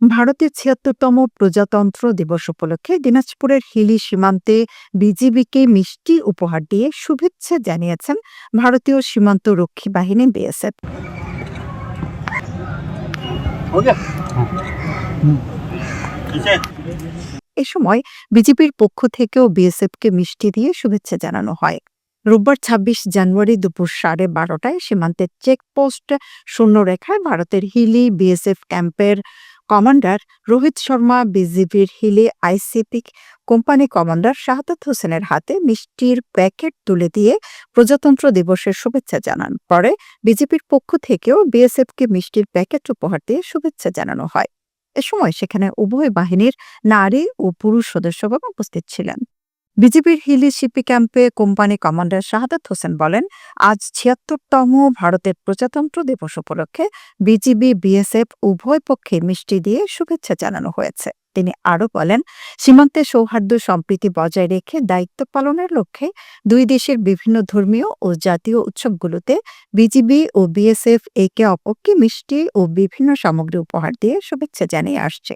ভারতের ছিয়াত্তরতম প্রজাতন্ত্র দিবস উপলক্ষে দিনাজপুরের হিলি সীমান্তে বিজিবিকে মিষ্টি উপহার দিয়ে শুভেচ্ছা জানিয়েছেন ভারতীয় সীমান্ত রক্ষী বাহিনী বিএসএফ। এ সময় বিজেপির পক্ষ থেকেও বিএসএফকে মিষ্টি দিয়ে শুভেচ্ছা জানানো হয়। রোববার ২৬ জানুয়ারি দুপুর সাড়ে বারোটায় সীমান্তের চেকপোস্ট শূন্যরেখায় ভারতের হিলি বিএসএফ ক্যাম্পের কমান্ডার রোহিত শর্মা, বিজিবির হিলে আইসিপি কোম্পানি কমান্ডার শাহাদাত হোসেনের হাতে মিষ্টির প্যাকেট তুলে দিয়ে প্রজাতন্ত্র দিবসের শুভেচ্ছা জানান। পরে বিজেপির পক্ষ থেকেও বিএসএফকে মিষ্টির প্যাকেট উপহার দিয়ে শুভেচ্ছা জানানো হয়। এ সময় সেখানে উভয় বাহিনীর নারী ও পুরুষ সদস্যগণ উপস্থিত ছিলেন। বিজেপির হিলি শিপি ক্যাম্পে কোম্পানি কমান্ডার শাহাদাত হোসেন বলেন, আজ ছিয়াত্তরতম ভারতের প্রজাতন্ত্র দিবস উপলক্ষে বিজিবি, বিএসএফ উভয় পক্ষে মিষ্টি দিয়ে শুভেচ্ছা জানানো হয়েছে। তিনি আরও বলেন, সীমান্তে সৌহার্দ্য সম্প্রীতি বজায় রেখে দায়িত্ব পালনের লক্ষ্যে দুই দেশের বিভিন্ন ধর্মীয় ও জাতীয় উৎসবগুলোতে বিজিবি ও বিএসএফ একে অপরকে মিষ্টি ও বিভিন্ন সামগ্রী উপহার দিয়ে শুভেচ্ছা জানিয়ে আসছে।